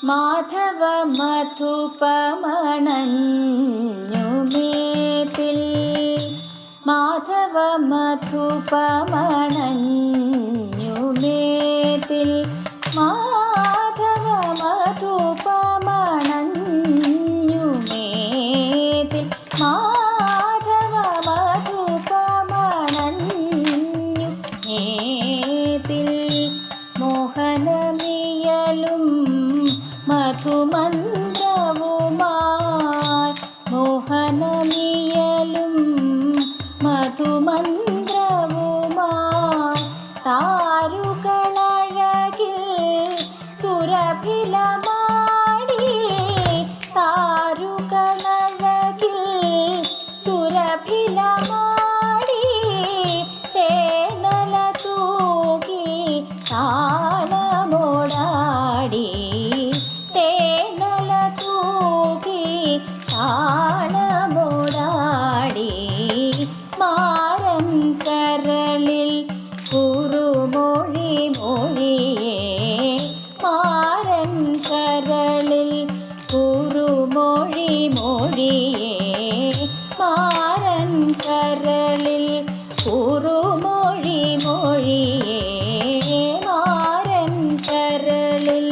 മാധവ മധുപമണഞ്ഞുമേതിൽ മാധവ മധുപമണഞ്ഞുമേതിൽ మధుమందము കുറുമൊഴി മൊഴിയേ മാറൻ കരളിൽ കുറുമൊഴി മൊഴിയേ മാറൻ കരളിൽ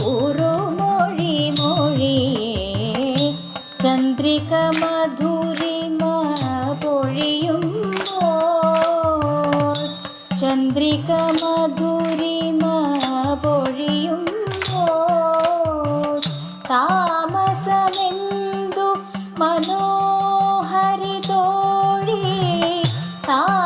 കുറുമൊഴി മൊഴിയേ. ചന്ദ്രിക മധുരിമ പൊഴിയുമ്പോൾ ചന്ദ്രിക Oh.